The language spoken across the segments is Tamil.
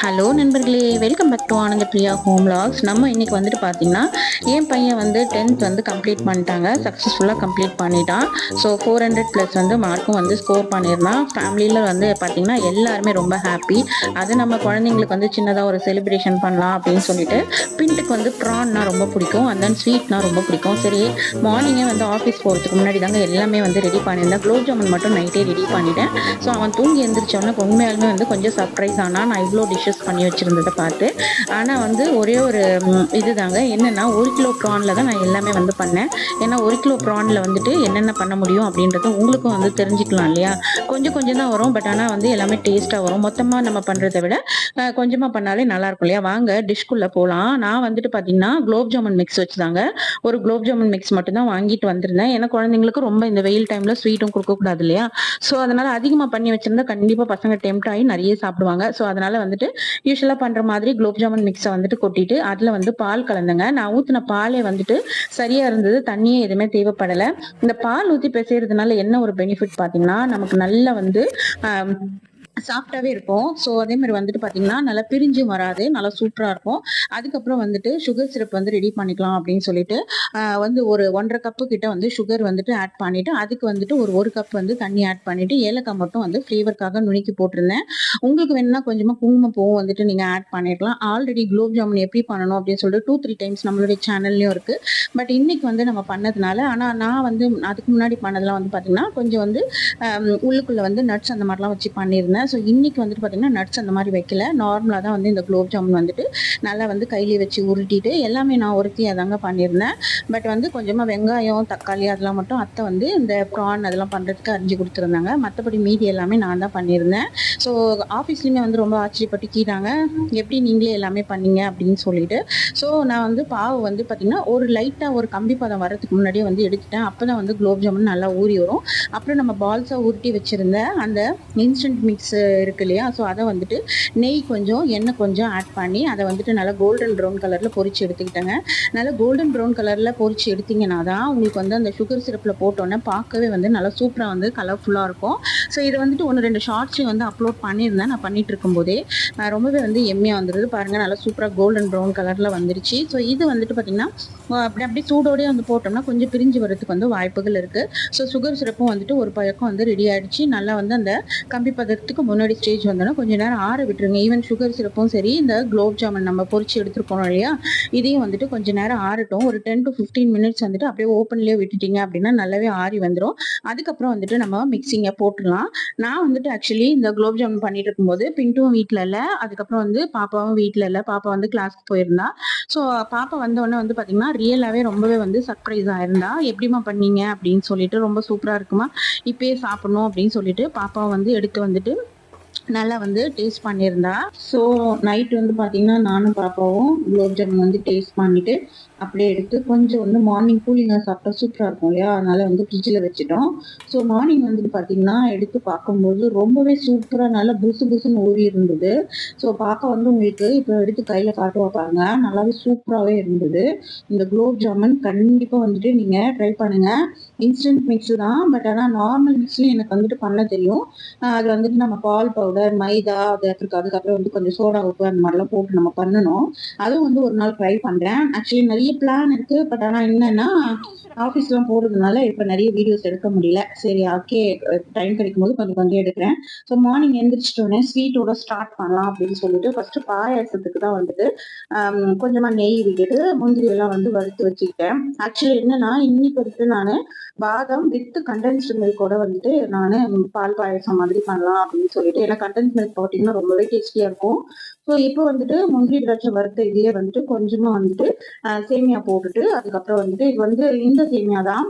ஹலோ நண்பர்களே. Welcome back to Ananda Priya home lakhs நம்ம இன்றைக்கி வந்துட்டு பார்த்தீங்கன்னா என் பையன் வந்து டென்த் வந்து கம்ப்ளீட் பண்ணிட்டாங்க. சக்ஸஸ்ஃபுல்லாக கம்ப்ளீட் பண்ணிட்டான். ஸோ ஃபோர் ஹண்ட்ரட் ப்ளஸ் வந்து மார்க்கும் வந்து ஸ்கோர் பண்ணியிருந்தான் ஃபேமிலியில் வந்து பார்த்தீங்கன்னா எல்லாருமே ரொம்ப ஹாப்பி அது நம்ம குழந்தைங்களுக்கு வந்து சின்னதாக ஒரு செலிப்ரேஷன் பண்ணலாம் அப்படின்னு சொல்லிட்டு பின்ட்டுக்கு வந்து ப்ரான்னா ரொம்ப பிடிக்கும். அண்ட் தென் ஸ்வீட்னா ரொம்ப பிடிக்கும். சரி மார்னிங்கே வந்து ஆஃபீஸ் போகிறதுக்கு முன்னாடி தாங்க எல்லாமே வந்து ரெடி பண்ணியிருந்தேன். குலோப் ஜாமுன் மட்டும் நைட்டே ரெடி பண்ணிட்டேன். ஸோ அவன் தூங்கி எந்திரிச்சோன்னே உண்மையாலுமே வந்து கொஞ்சம் சர்ப்ரைஸ் ஆனால் நான் இவ்வளோ டிஷ்ஷஸ் பண்ணி வச்சுருந்ததை பார்த்து. ஆனால் வந்து ஒரே ஒரு இது இதுதாங்க. என்னென்னா ஒரு கிலோ ப்ரானில் தான் நான் எல்லாமே வந்து பண்ணேன். ஏன்னா ஒரு கிலோ ப்ரானில் வந்துட்டு என்னென்ன பண்ண முடியும் அப்படின்றத உங்களுக்கும் வந்து தெரிஞ்சுக்கலாம் இல்லையா? கொஞ்சம் கொஞ்சம் தான் வரும். பட் ஆனால் வந்து எல்லாமே டேஸ்ட்டாக வரும். மொத்தமாக நம்ம பண்ணுறதை விட கொஞ்சமாக பண்ணாலே நல்லாயிருக்கும் இல்லையா? வாங்க டிஷ்குள்ளே போகலாம் நான் வந்துட்டு பார்த்தீங்கன்னா குலோப் ஜாமுன் மிக்ஸ் வச்சுதாங்க. ஒரு குலோப் ஜாமுன் மிக்ஸ் மட்டும்தான் வாங்கிட்டு வந்திருந்தேன். ஏன்னா குழந்தைங்களுக்கு ரொம்ப இந்த வெயில் டைமில் ஸ்வீட்டும் கொடுக்கக்கூடாது இல்லையா? ஸோ அதனால் அதிகமாக பண்ணி வச்சிருந்தா கண்டிப்பாக பசங்க டெம்ட் ஆகி நிறைய சாப்பிடுவாங்க. ஸோ அதனால் வந்துட்டு யூஸ்வலாக பண்ணுற மாதிரி குலோப் ஜாமுன் மிக்ஸை வந்துட்டு கொட்டிட்டு அதில் வந்து பால் கலந்துங்க. நான் ஊற்றின பாலே வந்துட்டு சரியாக இருந்தது தண்ணியே எதுவுமே தேவைப்படலை. இந்த பால் ஊற்றி பிசைறதுனால என்ன ஒரு பெனிஃபிட் பார்த்தீங்கன்னா நமக்கு நல்லா வந்து சாஃப்டாகவே இருக்கும். ஸோ அதே மாதிரி வந்துட்டு பார்த்தீங்கன்னா நல்லா பிரிஞ்சு வராது. நல்லா சூப்பராக இருக்கும். அதுக்கப்புறம் வந்துட்டு சுகர் சிரப் வந்து ரெடி பண்ணிக்கலாம் அப்படின்னு சொல்லிட்டு வந்து ஒரு ஒன்றரை கப்பு கிட்ட வந்து சுகர் வந்துட்டு ஆட் பண்ணிவிட்டு அதுக்கு வந்துட்டு ஒரு ஒரு கப் வந்து தண்ணி ஆட் பண்ணிவிட்டு ஏலக்காய் மட்டும் வந்து ஃப்ளேவருக்காக நுணுக்கி போட்டிருந்தேன். உங்களுக்கு வேணும்னா கொஞ்சமாக குங்குமப்பூவும் வந்துட்டு நீங்கள் ஆட் பண்ணிடலாம். ஆல்ரெடி குலோப் ஜாமுன் எப்படி பண்ணணும் அப்படின்னு சொல்லிட்டு டூ த்ரீ டைம்ஸ் நம்மளுடைய சேனல்லையும் இருக்குது பட் இன்னைக்கு வந்து நம்ம பண்ணதுனால ஆனால் நான் வந்து அதுக்கு முன்னாடி பண்ணதெல்லாம் வந்து பார்த்தீங்கன்னா கொஞ்சம் வந்து உள்ளுக்குள்ளே வந்து நட்ஸ் அந்த மாதிரிலாம் வச்சு பண்ணியிருந்தேன். ஸோ இன்னைக்கு வந்துட்டு பார்த்தீங்கன்னா நட்ஸ் அந்த மாதிரி வைக்கல. நார்மலாக தான் வந்து இந்த குலோப் ஜாமுன் வந்துட்டு நல்லா வந்து கையிலே வச்சு உருட்டிட்டு எல்லாமே நான் ஒருத்தியாக தாங்க பண்ணியிருந்தேன். பட் வந்து கொஞ்சமாக வெங்காயம் தக்காளி அதெல்லாம் மட்டும் அத்தை வந்து இந்த ப்ரான் அதெல்லாம் பண்ணுறதுக்கு அரிஞ்சு கொடுத்துருந்தாங்க. மற்றபடி மீதி எல்லாமே நான் தான் பண்ணியிருந்தேன். ஸோ ஆஃபீஸ்லேயுமே வந்து ரொம்ப ஆச்சரியப்பட்டு கீழாங்க. எப்படி நீங்களே எல்லாமே பண்ணீங்க அப்படின்னு சொல்லிட்டு. ஸோ நான் வந்து பாவு வந்து பார்த்திங்கன்னா ஒரு லைட்டாக ஒரு கம்பி பதம் வரதுக்கு முன்னாடியே வந்து எடுத்துட்டேன். அப்போ தான் வந்து குலோப் ஜாமுன் நல்லா ஊறி வரும். அப்புறம் நம்ம பால்ஸாக உருட்டி வச்சுருந்த அந்த இன்ஸ்டன்ட் மிக்ஸு இருக்கு இல்லையா? ஸோ அதை வந்துட்டு நெய் கொஞ்சம் எண்ணெய் கொஞ்சம் ஆட் பண்ணி அதை வந்துட்டு நல்லா கோல்டன் ப்ரௌன் கலரில் பொறிச்சு எடுத்துக்கிட்டேங்க. நல்லா கோல்டன் ப்ரௌன் கலரில் பொறிச்சு எடுத்தீங்கன்னா தான் உங்களுக்கு வந்து அந்த சுகர் சிரப்பில் போட்டோன்னே பார்க்கவே வந்து நல்லா சூப்பராக வந்து கலர்ஃபுல்லாக இருக்கும். ஸோ இதை வந்துட்டு ஒன்று ரெண்டு ஷார்ட்ஸையும் வந்து அப்லோட் பண்ணியிருந்தேன். நான் பண்ணிகிட்டு இருக்கும்போதே நான் ரொம்பவே வந்து எம்மியாக வந்துருது. பாருங்கள் நல்லா சூப்பராக கோல்டன் ப்ரௌன் கலரில் வந்துருச்சு. ஸோ இது வந்துட்டு பார்த்திங்கன்னா அப்படி அப்படி சூடோடயே வந்து போட்டோம்னா கொஞ்சம் பிரிஞ்சு வரதுக்கு வந்து வாய்ப்புகள் இருக்குது ஸோ சுகர் சிரப்பும் வந்துட்டு ஒரு பழக்கம் வந்து ரெடி ஆகிடுச்சு நல்லா வந்து அந்த கம்பி பதத்துக்கு முன்னாடி ஸ்டேஜ் வந்தோன்னா கொஞ்ச நேரம் ஆற விட்டுருங்க. ஈவன் சுகர் சிரப்பும் சரி இந்த குலோப் ஜாமுன் நம்ம பொறிச்சு எடுத்துருக்கோம் இல்லையா? இதையும் வந்துட்டு கொஞ்ச நேரம் ஆறட்டும். ஒரு டென் டு ஃபிஃப்டீன் மினிட்ஸ் வந்துட்டு அப்படியே ஓப்பன்லேயே விட்டுட்டீங்க அப்படின்னா நல்லாவே ஆறி வந்துடும் அதுக்கப்புறம் வந்துட்டு நம்ம மிக்சிங்கை போட்டுடலாம். நான் வந்துட்டு ஆக்சுவலி இந்த குலோப் ஜாமுன் பண்ணிட்டு இருக்கும்போது பிண்டும் வீட்டில் இல்லை. அதுக்கப்புறம் வந்து பாப்பாவும் வீட்டில் இல்லை. பாப்பா வந்து கிளாஸ்க்கு போயிருந்தா. ஸோ பாப்பா வந்த வந்து பார்த்தீங்கன்னா ரியலாகவே ரொம்பவே வந்து சர்ப்ரைஸ் ஆயிருந்தா எப்படிம்மா பண்ணீங்க அப்படின்னு சொல்லிட்டு ரொம்ப சூப்பராக இருக்குமா? இப்பயே சாப்பிடணும் அப்படின்னு சொல்லிட்டு பாப்பாவை வந்து எடுத்து வந்துட்டு நல்லா வந்து டேஸ்ட் பண்ணியிருந்தா. ஸோ நைட் வந்து பார்த்தீங்கன்னா நானும் பாப்பாவும் குலோப் ஜாமுன் வந்து டேஸ்ட் பண்ணிட்டு அப்படியே எடுத்து கொஞ்சம் வந்து மார்னிங் கூலிங்காக சாப்பிட்டா சூப்பராக இருக்கும் இல்லையா? அதனால வந்து ஃப்ரிட்ஜில் வச்சுட்டோம். ஸோ மார்னிங் வந்துட்டு பார்த்தீங்கன்னா எடுத்து பார்க்கும்போது ரொம்பவே சூப்பராக நல்லா புசு புசுன்னு ஊறி இருந்தது. ஸோ பார்க்க வந்து உங்களுக்கு இப்போ எடுத்து கையில் காட்டுவா பாருங்க. நல்லாவே சூப்பராகவே இருந்தது. இந்த குலோப் ஜாமுன் கண்டிப்பாக வந்துட்டு நீங்கள் ட்ரை பண்ணுங்கள் இன்ஸ்டன்ட் மிக்ஸு தான் பட் ஆனால் நார்மல் மிக்ஸ்லையும் எனக்கு வந்துட்டு பண்ண தெரியும். அது வந்துட்டு நம்ம பால் பவுடர் மைதா அது அதுக்கப்புறம் வந்து கொஞ்சம் சோடா உப்பு அந்த மாதிரிலாம் போட்டு நம்ம பண்ணணும். அதுவும் வந்து ஒரு நாள் ட்ரை பண்ணுறேன் ஆக்சுவலி நிறைய பிளான் இருக்கு பட் ஆனால் என்னன்னா ஆஃபீஸ்லாம் போடுறதுனால இப்போ நிறைய வீடியோஸ் எடுக்க முடியல. சரி ஓகே டைம் கிடைக்கும் போது கொஞ்சம் கொஞ்சம் எடுக்கிறேன். ஸோ மார்னிங் எந்திரிச்சிட்டோன்னே ஸ்வீட்டோட ஸ்டார்ட் பண்ணலாம் அப்படின்னு சொல்லிட்டு ஃபர்ஸ்ட் பாயாசத்துக்கு தான் வந்துட்டு கொஞ்சமாக நெய் விட்டுட்டு முந்திரி எல்லாம் வந்து வறுத்து வச்சுக்கிட்டேன். ஆக்சுவலி என்னன்னா இன்னைக்கு வந்துட்டு நான் பாதாம் வித் கண்டென்ஸ்டு மில்கோட வந்துட்டு நான் பால் பாயசம் மாதிரி பண்ணலாம் அப்படின்னு சொல்லிட்டு. ஏன்னா கண்டென்ஸ் மில்க் போட்டிங்கன்னா ரொம்பவே டேஸ்டியாக இருக்கும். ஸோ இப்போ வந்துட்டு முந்திரி திராட்சை வறுத்த இதுலேயே வந்துட்டு கொஞ்சமாக வந்துட்டு சேமியா போட்டுட்டு அதுக்கப்புறம் வந்துட்டு இது வந்து இந்த சேமியா தான்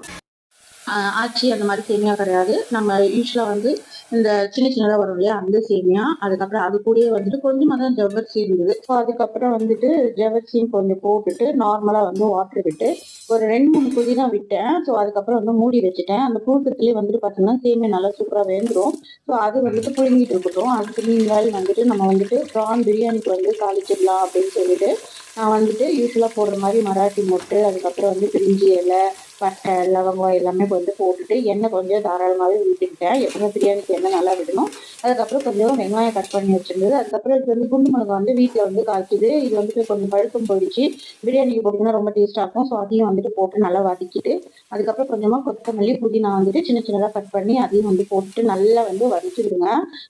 ஆச்சி அந்த மாதிரி சேமியா கிடையாது. நம்ம யூஸ்வலாக வந்து இந்த சின்ன சின்னதாக வரும் இல்லையா அந்த சேமியா. அதுக்கப்புறம் அது கூடயே வந்துட்டு கொஞ்சமாக தான் ஜவ்வரிசி இருந்தது. ஸோ அதுக்கப்புறம் வந்துட்டு ஜவ்வரிசியும் கொஞ்சம் போட்டுட்டு நார்மலாக வந்து வாட்டர் விட்டு ஒரு ரெண்டு மூணு கொதி தான் விட்டேன். ஸோ அதுக்கப்புறம் வந்து மூடி வச்சுட்டேன். அந்த புழுக்கத்துலேயே வந்துட்டு பார்த்தோம்னா சேமியா நல்லா சூப்பராக வேந்துடும் ஸோ அது வந்துட்டு புழுங்கிட்டு இருக்கட்டும். அதுக்கு நீங்கள் வந்துட்டு நம்ம வந்துட்டு ப்ரான் பிரியாணிக்கு வந்து தாளிச்சிடலாம் அப்படின்னு சொல்லிட்டு நான் வந்துட்டு யூஸ்வலாக போடுற மாதிரி மராட்டி மொட்டு அதுக்கப்புறம் வந்து பிரிஞ்சி இலை பட்டை லவங்கம் எல்லாமே வந்து போட்டுட்டு எண்ணெய் கொஞ்சம் தாராளமாகவே ஊற்றிக்கிட்டேன் எப்பவுமே பிரியாணிக்கு எண்ணெய் நல்லா விடணும். அதுக்கப்புறம் கொஞ்சம் வெங்காயம் கட் பண்ணி வச்சிருந்தது. அதுக்கப்புறம் இது வந்து குண்டு மிளகா வந்து வீட்டில் வந்து காய்ச்சிது இது வந்துட்டு கொஞ்சம் பழுப்பும் போயிடுச்சு. பிரியாணிக்கு போட்டிங்கன்னா ரொம்ப டேஸ்ட்டாக இருக்கும். ஸோ அதையும் வந்துட்டு போட்டு நல்லா வதக்கிட்டு அதுக்கப்புறம் கொஞ்சமாக கொத்தமல்லி புதினா வந்துட்டு சின்ன சின்னதாக கட் பண்ணி அதையும் வந்து போட்டு நல்லா வந்து வதக்கி விடுங்க.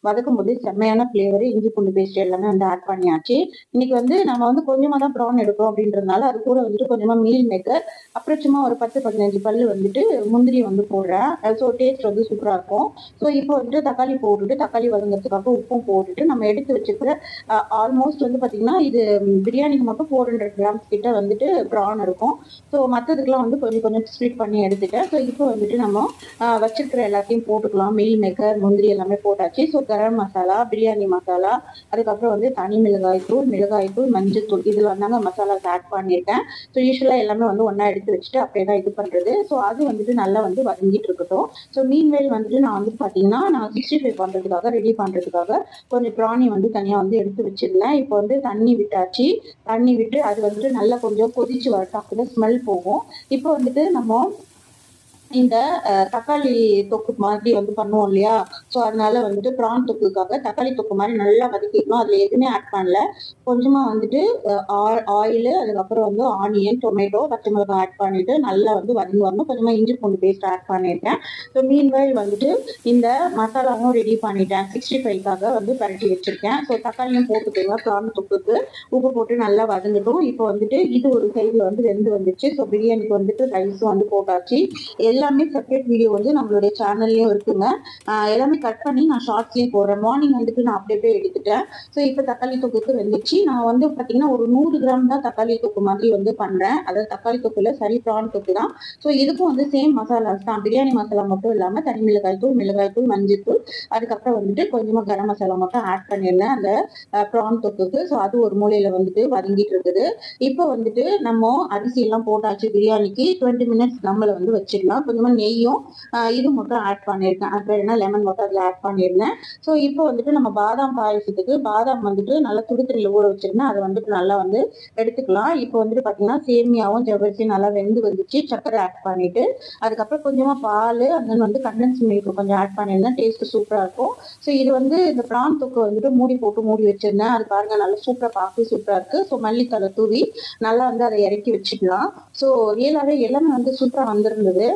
வதக்கும் போது செம்மையான ஃப்ளேவர் இஞ்சி பூண்டு பேஸ்ட் எல்லாமே வந்து ஆட் பண்ணியாச்சு. இன்னைக்கு வந்து நம்ம வந்து கொஞ்சமாக தான் ப்ரான் எடுக்கிறோம் அப்படின்றதுனால அது கூட வந்துட்டு கொஞ்சமாக மீல் மேக்கர் அப்புறம் சும்மா ஒரு பத்து பத்து பதினஞ்சு பல்லு வந்துட்டு முந்திரி வந்து போடுறேன். ஸோ டேஸ்ட் வந்து சூப்பராக இருக்கும். ஸோ இப்போ வந்துட்டு தக்காளி போட்டுட்டு தக்காளி வதங்கிறதுக்காக உப்பும் போட்டுட்டு நம்ம எடுத்து வச்சுக்கிற ஆல்மோஸ்ட் வந்து பார்த்தீங்கன்னா இது பிரியாணிக்கு மட்டும் ஃபோர் ஹண்ட்ரட் கிராம்ஸ் கிட்ட வந்துட்டு ப்ரான் இருக்கும். ஸோ மற்றதுக்கெல்லாம் வந்து கொஞ்சம் கொஞ்சம் ஸ்ப்ளிட் பண்ணி எடுத்துட்டேன். ஸோ இப்போ வந்துட்டு நம்ம வச்சிருக்கிற எல்லாத்தையும் போட்டுக்கலாம். மீல் மேக்கர் முந்திரி எல்லாமே போட்டாச்சு. ஸோ கரம் மசாலா பிரியாணி மசாலா அதுக்கப்புறம் வந்து தனி மிளகாய் தூள் மிளகாய் தூள் மஞ்சள் தூள் இதில் வந்தாங்க மசாலாஸ் ஆட் பண்ணியிருக்கேன். ஸோ யூஸ்வலாக எல்லாமே வந்து ஒன்றா எடுத்து வச்சுட்டு அப்படியே தான் இது பண்ணுறது ஸோ அது வந்துட்டு நல்லா வந்து வதங்கிட்டு இருக்கட்டும் ஸோ மீன்வேல் வந்துட்டு நான் வந்து பார்த்தீங்கன்னா நான் சிக்ஸ்டி ஃபைவ் பண்ணுறதுக்காக ரெடி பண்ணுறதுக்காக கொஞ்சம் ப்ராணி வந்து தனியாக வந்து எடுத்து வச்சிருந்தேன். இப்போ வந்து தண்ணி விட்டாச்சு. தண்ணி விட்டு அது வந்துட்டு நல்லா கொஞ்சம் கொதிச்சு வரட்டும். அப்போ ஸ்மெல் போகும். இப்போ வந்துட்டு நம்ம இந்த தக்காளி தொக்கு மாதிரி வந்து பண்ணுவோம் இல்லையா? ஸோ அதனால வந்துட்டு ப்ரான் தொக்குக்காக தக்காளி தொக்கு மாதிரி நல்லா வதக்கிக்கணும். அதில் எதுவுமே ஆட் பண்ணல. கொஞ்சமாக வந்துட்டு ஆயில் அதுக்கப்புறம் வந்து ஆனியன் டொமேட்டோ பச்சை மிளகாய் ஆட் பண்ணிட்டு நல்லா வந்து வதங்கி வரணும். கொஞ்சமாக இஞ்சி பூண்டு பேஸ்ட் ஆட் பண்ணியிருக்கேன் ஸோ மீன்வேல் வந்துட்டு இந்த மசாலாவும் ரெடி பண்ணிட்டேன். சிக்ஸ்டி ஃபைவ்க்காக வந்து பரட்டி வச்சிருக்கேன். ஸோ தக்காளியும் போட்டுக்கோங்க ப்ரான் தொக்குக்கு. உப்பு போட்டு நல்லா வதங்கட்டும். இப்போ வந்துட்டு இது ஒரு சைடில் வந்து வெந்து வந்துச்சு. ஸோ பிரியாணிக்கு வந்துட்டு ரைஸும் வந்து போட்டாச்சு. எல்லாமே செப்பரேட் வீடியோ வந்து நம்மளுடைய சேனல்லையும் இருக்குங்க. எல்லாமே கட் பண்ணி நான் ஷார்ட்ஸ்லேயும் போடுறேன். மார்னிங் வந்துட்டு நான் அப்படியே போய் எடுத்துட்டேன். ஸோ இப்போ தக்காளி தொக்குக்கு வந்துச்சு. நான் வந்து பார்த்தீங்கன்னா ஒரு நூறு கிராம் தான் தக்காளி தொக்கு மாதிரி வந்து பண்ணுறேன் அதாவது தக்காளி தொக்குல சரி ப்ரான் தொக்கு தான். ஸோ இதுக்கும் வந்து சேம் மசாலாஸ் தான். பிரியாணி மசாலா மட்டும் இல்லாமல் தனி மிளகாய் தூள் மிளகாய் தூள் மஞ்சள் தூள். அதுக்கப்புறம் வந்துட்டு கொஞ்சமாக கரம் மசாலா மட்டும் ஆட் பண்ணியிருந்தேன் அந்த ப்ரான் தொக்குக்கு. ஸோ அது ஒரு மூலையில் வந்துட்டு வதங்கிட்டு இருக்குது. இப்போ வந்துட்டு நம்ம அரிசி எல்லாம் போட்டாச்சு பிரியாணிக்கு டுவெண்ட்டி மினிட்ஸ் நம்மளை வந்து வச்சிடலாம். கொஞ்சமாக நெய்யும் இது மட்டும் ஆட் பண்ணியிருக்கேன் அப்புறம் என்ன லெமன் மட்டும் அதில் ஆட் பண்ணியிருந்தேன் ஸோ இப்போ வந்துட்டு நம்ம பாதாம் பாயசத்துக்கு பாதாம் வந்துட்டு நல்லா துடுத்தறியில் ஊற வச்சிருந்தேன் அதை வந்துட்டு நல்லா வந்து எடுத்துக்கலாம். இப்போ வந்துட்டு பார்த்தீங்கன்னா சேமியாவும் ஜவரிசி நல்லா வெந்து வந்துச்சு. சக்கரை ஆட் பண்ணிட்டு அதுக்கப்புறம் கொஞ்சமாக பால் அந்த வந்து கண்டன்ஸ் மில்க் கொஞ்சம் ஆட் பண்ணியிருந்தேன் டேஸ்ட் சூப்பராக இருக்கும். ஸோ இது வந்து இந்த பிரான் தொக்கு வந்துட்டு மூடி போட்டு மூடி வச்சிருந்தேன். அது பாருங்க நல்லா சூப்பராக பார்க்க சூப்பராக இருக்கு. ஸோ மல்லித்தலை தூவி நல்லா வந்து அதை இறக்கி வச்சுக்கலாம். ஸோ ரியலாகவே எல்லாமே வந்து சூப்பராக வந்திருந்தது.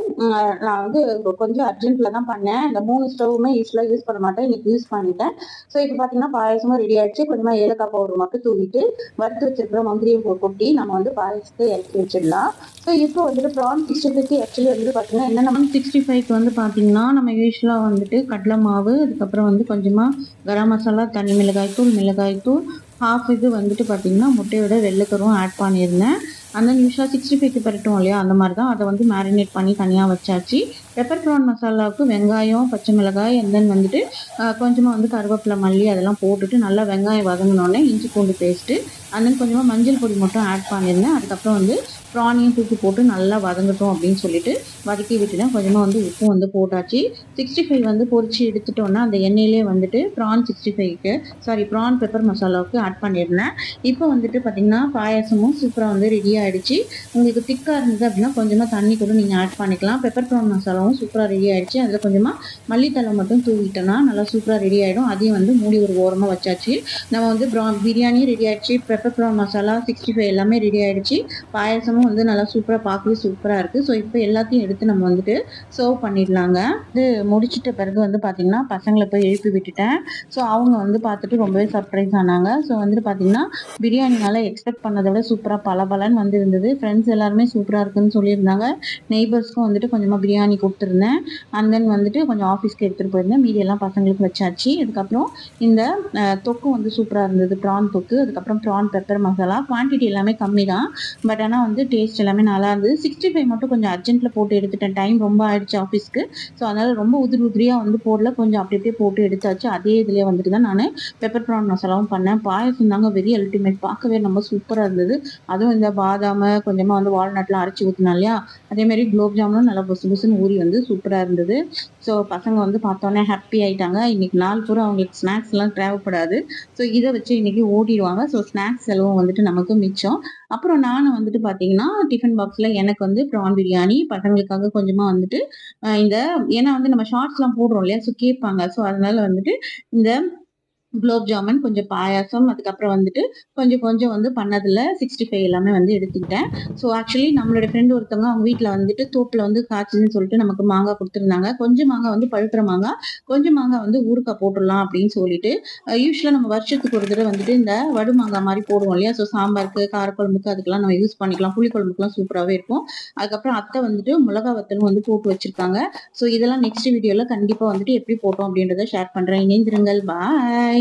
நான் வந்து கொஞ்சம் அர்ஜென்ட்ல தான் பண்ணேன். இந்த மூணு ஸ்டவ்வுமே யூஸ்வலாக யூஸ் பண்ண மாட்டேன். இன்னைக்கு யூஸ் பண்ணிட்டேன். ஸோ இப்போ பார்த்தீங்கன்னா பாயசமும் ரெடி ஆயிடுச்சு. கொஞ்சமாக ஏலக்காய் பவுடர் மட்டும் தூவிட்டு வறுத்து வச்சிருக்கிற முந்திரியும் கொட்டி நம்ம வந்து பாயசத்தை இறக்கி வச்சிடலாம். ஸோ இப்போ வந்துட்டு ப்ரான் சிக்ஸ்டி ஃபைவ்க்கு ஆக்சுவலி வந்து பார்த்தீங்கன்னா என்ன நம்ம சிக்ஸ்டி ஃபைவ்க்கு வந்து பார்த்தீங்கன்னா நம்ம யூஸ்வலாக வந்துட்டு கடலை மாவு அதுக்கப்புறம் வந்து கொஞ்சமாக கரம் மசாலா தனி மிளகாய்த்தூள் மிளகாய்த்தூள் ஹாஃப் இது வந்துட்டு பார்த்தீங்கன்னா முட்டையோட வெள்ளைக்கரும் ஆட் பண்ணியிருந்தேன். அந்த நிமிஷம் சிக்ஸ்டி ஃபைவ்க்கு பரட்டும் இல்லையா அந்த மாதிரி தான் அதை வந்து மேரினேட் பண்ணி தனியாக வச்சாச்சு. பெப்பர் ப்ரான் மசாலாவுக்கு வெங்காயம் பச்சை மிளகாய் அண்ட் தென் வந்துட்டு கொஞ்சமாக வந்து கருவேப்பிலை மல்லி அதெல்லாம் போட்டுட்டு நல்லா வெங்காயம் வதங்கினோடனே இஞ்சி பூண்டு பேஸ்ட்டு அண்ட் தென் கொஞ்சமாக மஞ்சள் பொடி மட்டும் ஆட் பண்ணியிருந்தேன் அதுக்கப்புறம் வந்து ப்ரானையும் தூக்கி போட்டு நல்லா வதங்கட்டும் அப்படின்னு சொல்லிட்டு வதக்கி விட்டுட்டேன் கொஞ்சமாக வந்து உப்பு வந்து போட்டாச்சு. சிக்ஸ்டி ஃபைவ் வந்து பொறிச்சு எடுத்துட்டோன்னா அந்த எண்ணெயிலே வந்துட்டு ப்ரான் சிக்ஸ்டி ஃபைவ்க்கு சாரி ப்ரான் பெப்பர் மசாலாவுக்கு ஆட் பண்ணியிருந்தேன் இப்போ வந்துட்டு பார்த்திங்கன்னா பாயசமும் சூப்பராக வந்து ரெடி ஆகிடுச்சு உங்களுக்கு திக்காக இருந்தது அப்படின்னா கொஞ்சமாக தண்ணி கூட நீங்கள் ஆட் பண்ணிக்கலாம். பெப்பர் ப்ரான் மசாலாவும் சூப்பராக ரெடி ஆகிடுச்சு அதில் கொஞ்சமாக மல்லித்தலை மட்டும் தூவிட்டோன்னா நல்லா சூப்பராக ரெடி ஆகிடும் அதையும் வந்து மூடி ஒரு ஓரமாக வச்சாச்சு. நம்ம வந்து ப்ரா பிரியாணி ரெடி ஆகிடுச்சு pepper prawn masala sixty five எல்லாமே ரெடி ஆகிடுச்சு பாயசமும் வந்து நல்லா சூப்பராக பார்க்கவே சூப்பராக இருக்குது ஸோ இப்போ எல்லாத்தையும் எடுத்து நம்ம வந்துட்டு சர்வ் பண்ணிடலாங்க. இது முடிச்சிட்ட பிறகு வந்து பார்த்திங்கன்னா பசங்களை போய் எழுப்பி விட்டுட்டேன். ஸோ அவங்க வந்து பார்த்துட்டு ரொம்பவே சர்ப்ரைஸ் ஆனாங்க. ஸோ வந்துட்டு பார்த்திங்கன்னா பிரியாணினால எக்ஸ்பெக்ட் பண்ணதை விட சூப்பராக பல பலன்னு வந்து இருந்தது ஃப்ரெண்ட்ஸ் எல்லாருமே சூப்பராக இருக்குன்னு சொல்லியிருந்தாங்க. நெய்பர்ஸ்க்கும் வந்துட்டு கொஞ்சமாக பிரியாணி கொடுத்துருந்தேன். அண்ட் தென் வந்துட்டு கொஞ்சம் ஆஃபீஸ்க்கு எடுத்துகிட்டு போயிருந்தேன். மீதி எல்லாம் பசங்களுக்கு வச்சாச்சு. அதுக்கப்புறம் இந்த தொக்கு வந்து சூப்பராக இருந்தது. ப்ரான் தொக்கு. அதுக்கப்புறம் ப்ரான் பெப்பர் மசாலா குவான்டிட்டி எல்லாமே கம்மி தான் பட் ஆனால் வந்து டேஸ்ட் எல்லாமே நல்லா இருந்தது. சிக்ஸ்டி ஃபைவ் மட்டும் கொஞ்சம் அர்ஜென்ட்டில் போட்டு எடுத்துட்டேன். டைம் ரொம்ப ஆயிடுச்சு ஆஃபீஸ்க்கு ஸோ அதனால் ரொம்ப உதிரி உதிரியாக வந்து போடல. கொஞ்சம் அப்படி அப்படியே போட்டு எடுத்தாச்சு. அதே இதிலே வந்துட்டு தான் நான் பெப்பர் ப்ரான் மசாலாவும் பண்ணேன். பாயசம் தாங்க வெரி அல்டிமேட் பார்க்கவே ரொம்ப சூப்பராக இருந்தது. அதுவும் இந்த பாதாம கொஞ்சமாக வந்து வால்நட்லாம் அரைச்சி ஊற்றினா இல்லையா? அதேமாரி குலோப் ஜாமுனும் நல்லா புசு புசுன்னு ஊறி வந்து சூப்பராக இருந்தது. ஸோ பசங்க வந்து பார்த்தோன்னே ஹாப்பி ஆகிட்டாங்க இன்றைக்கி நாள் பூரா அவங்களுக்கு ஸ்நாக்ஸ்லாம் தேவைப்படாது. ஸோ இதை வச்சு இன்றைக்கி ஓட்டிடுவாங்க ஸோ ஸ்நாக்ஸ் செலவும் வந்துட்டு நமக்கு மிச்சம். அப்புறம் நானும் வந்துட்டு பார்த்தீங்கன்னா டிஃபன் பாக்ஸில் எனக்கு வந்து ப்ரான் பிரியாணி பசங்களுக்காக கொஞ்சமாக வந்துட்டு இந்த ஏன்னா வந்து நம்ம ஷார்ட்ஸ்லாம் போடுறோம் இல்லையா? ஸோ கேட்பாங்க. ஸோ அதனால வந்துட்டு இந்த குலோப் ஜாமுன் கொஞ்சம் பாயாசம் அதுக்கப்புறம் வந்துட்டு கொஞ்சம் கொஞ்சம் வந்து பண்ணதில் சிக்ஸ்டி ஃபைவ் எல்லாமே வந்து எடுத்துக்கிட்டேன். ஸோ ஆக்சுவலி நம்மளோட ஃப்ரெண்டு ஒருத்தவங்க அவங்க வீட்டில் வந்துட்டு தோப்பில் வந்து காய்ச்சின்னு சொல்லிட்டு நமக்கு மாங்காய் கொடுத்துருந்தாங்க. கொஞ்சம் மாங்காய் வந்து பழுக்கிற மாங்காய் கொஞ்சம் மாங்காய் வந்து ஊறுக்காய் போட்டுடலாம் அப்படின்னு சொல்லிட்டு யூஸ்வலாக நம்ம வருஷத்துக்கு ஒரு தடவை வந்துட்டு இந்த வடு மாங்காய் மாதிரி போடுவோம் இல்லையா? ஸோ சாம்பாருக்கு காரக்குழம்புக்கு அதுக்கெல்லாம் நம்ம யூஸ் பண்ணிக்கலாம். புளிக்குழம்புக்குலாம் சூப்பராகவே இருக்கும். அதுக்கப்புறம் அத்தை வந்துட்டு மிளகா வத்தலும் வந்து போட்டு வச்சிருக்காங்க. ஸோ இதெல்லாம் நெக்ஸ்ட் வீடியோவில் கண்டிப்பாக வந்துட்டு எப்படி போட்டோம் அப்படின்றத ஷேர் பண்ணுறேன் இணைந்திருங்கள். பாய்